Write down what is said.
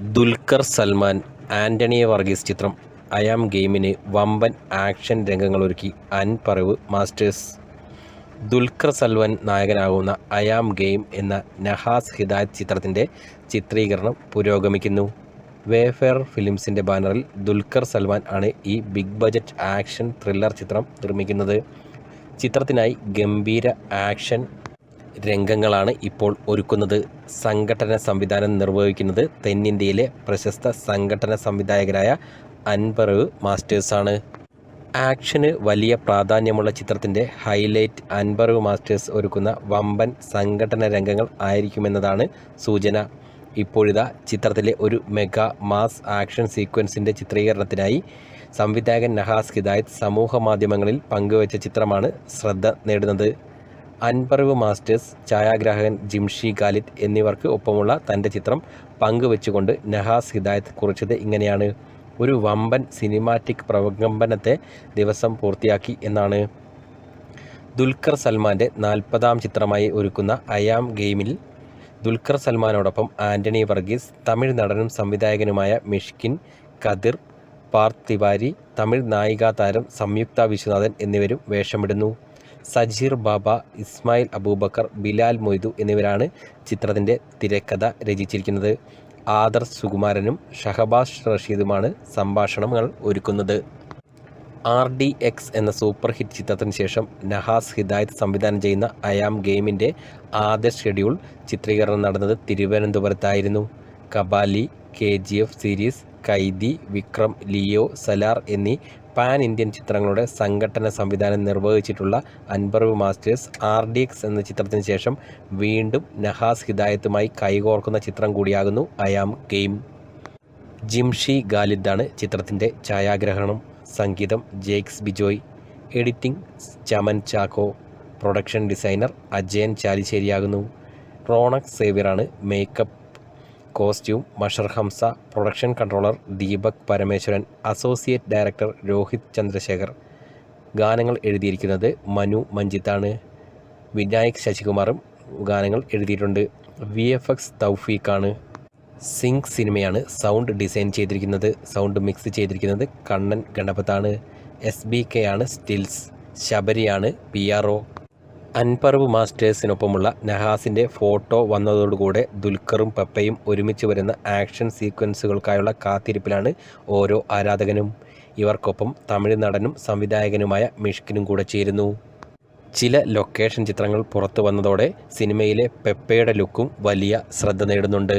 ദുൽഖർ സൽമാൻ ആന്റണി വർഗീസ് ചിത്രം അയാം ഗെയിമിന് വമ്പൻ ആക്ഷൻ രംഗങ്ങളൊരുക്കി അൻപറവ് മാസ്റ്റേഴ്സ്. ദുൽഖർ സൽവൻ നായകനാകുന്ന അയാം ഗെയിം എന്ന നഹാസ് ഹിദായത് ചിത്രത്തിന്റെ ചിത്രീകരണം പുരോഗമിക്കുന്നു. വേഫെയർ ഫിലിംസിന്റെ ബാനറിൽ ദുൽഖർ സൽമാൻ ആണ് ഈ ബിഗ് ബജറ്റ് ആക്ഷൻ ത്രില്ലർ ചിത്രം നിർമ്മിക്കുന്നത്. ചിത്രത്തിനായി ഗംഭീര ആക്ഷൻ രംഗങ്ങളാണ് ഇപ്പോൾ ഒരുക്കുന്നത്. സംഘടന സംവിധാനം നിർവഹിക്കുന്നത് തെന്നിന്ത്യയിലെ പ്രശസ്ത സംഘടന സംവിധായകരായ അൻപറവ് മാസ്റ്റേഴ്സാണ്. ആക്ഷന് വലിയ പ്രാധാന്യമുള്ള ചിത്രത്തിന്റെ ഹൈലൈറ്റ് അൻപറവ് മാസ്റ്റേഴ്സ് ഒരുക്കുന്ന വമ്പൻ സംഘടന രംഗങ്ങൾ ആയിരിക്കുമെന്നതാണ് സൂചന. ഇപ്പോഴിതാ ചിത്രത്തിലെ ഒരു മെഗാ മാസ് ആക്ഷൻ സീക്വൻസിന്റെ ചിത്രീകരണത്തിനായി സംവിധായകൻ നഹാസ് ഹിദായത്ത് സമൂഹ മാധ്യമങ്ങളിൽ പങ്കുവച്ച ചിത്രമാണ് ശ്രദ്ധ നേടുന്നത്. അൻപറിവ് മാസ്റ്റേഴ്സ് ഛായാഗ്രാഹകൻ ജിംഷി ഖാലിദ് എന്നിവർക്ക് ഒപ്പമുള്ള തന്റെ ചിത്രം പങ്കുവെച്ചുകൊണ്ട് നഹാസ് ഹിദായത്ത് കുറിച്ചത് ഇങ്ങനെയാണ്. ഒരു വമ്പൻ സിനിമാറ്റിക് പ്രകമ്പനത്തെ ദിവസം പൂർത്തിയാക്കി എന്നാണ്. ദുൽഖർ സൽമാന്റെ നാൽപ്പതാം ചിത്രമായി ഒരുക്കുന്ന അയാം ഗെയിമിൽ ദുൽഖർ സൽമാനോടൊപ്പം ആന്റണി വർഗീസ് തമിഴ് നടനും സംവിധായകനുമായ മിഷ്കിൻ കതിർ പാർത്ഥ് തിവാരി തമിഴ് നായികാ താരം സംയുക്ത വിശ്വനാഥൻ എന്നിവരും വേഷമിടുന്നു. സജീർ ബാബ ഇസ്മായിൽ അബൂബക്കർ ബിലാൽ മൊയ്തു എന്നിവരാണ് ചിത്രത്തിന്റെ തിരക്കഥ രചിച്ചിരിക്കുന്നത്. ആദർ സുകുമാരനും ഷഹബാസ് റഷീദുമാണ് സംഭാഷണങ്ങൾ ഒരുക്കുന്നത്. ആർ ഡി എക്സ് എന്ന സൂപ്പർ ഹിറ്റ് ചിത്രത്തിന് ശേഷം നഹാസ് ഹിദായത്ത് സംവിധാനം ചെയ്യുന്ന അയാം ഗെയിമിന്റെ ആദ്യ ഷെഡ്യൂൾ ചിത്രീകരണം നടന്നത് തിരുവനന്തപുരത്തായിരുന്നു. Kabali K G F series Kaithi Vikram Leo Salaar എന്നീ പാൻ ഇന്ത്യൻ ചിത്രങ്ങളുടെ സംഘടന സംവിധാനം നിർവഹിച്ചിട്ടുള്ള Anbariv masters R D X എന്ന ചിത്രത്തിന് ശേഷം വീണ്ടും നഹാസ് ഹിദായത്തുമായി കൈകോർക്കുന്ന ചിത്രം കൂടിയാകുന്നു അയാം ഗെയിം. ജിംഷി ഗാലിദാണ് ചിത്രത്തിന്റെ ഛായാഗ്രഹണം. സംഗീതം Jakes Bejoy. Editing Chaman Chacko. Production designer Ajayan ചാലിശ്ശേരിയാകുന്നു. Ronak സേവ്യറാണ് makeup costume Mashar Hamsa production controller Deepak Parameswaran associate director Rohit Chandrasekhar. ഗാനങ്ങൾ എഴുതിയിരിക്കുന്നത് മനു മഞ്ജിത്താണ്. വിനായക് ശശികുമാറും ഗാനങ്ങൾ എഴുതിയിട്ടുണ്ട്. വി എഫ് എക്സ് തൗഫീഖാണ്. സിങ്ക് സിനിമയാണ് സൗണ്ട് ഡിസൈൻ ചെയ്തിരിക്കുന്നത്. സൗണ്ട് മിക്സ് ചെയ്തിരിക്കുന്നത് കണ്ണൻ ഗണപതാണ് എസ് ബി കെ ആണ് സ്റ്റിൽസ്. ശബരിയാണ് പി ആർ ഒ. അൻപറവ് മാസ്റ്റേഴ്സിനൊപ്പമുള്ള നഹാസിന്റെ ഫോട്ടോ വന്നതോടുകൂടെ ദുൽഖറും പെപ്പയും ഒരുമിച്ച് വരുന്ന ആക്ഷൻ സീക്വൻസുകൾക്കായുള്ള കാത്തിരിപ്പിലാണ് ഓരോ ആരാധകനും. ഇവർക്കൊപ്പം തമിഴ് നടനും സംവിധായകനുമായ മിഷ്കിനും കൂടെ ചേരുന്നു. ചില ലൊക്കേഷൻ ചിത്രങ്ങൾ പുറത്തു വന്നതോടെ സിനിമയിലെ പെപ്പയുടെ ലുക്കും വലിയ ശ്രദ്ധ നേടുന്നുണ്ട്.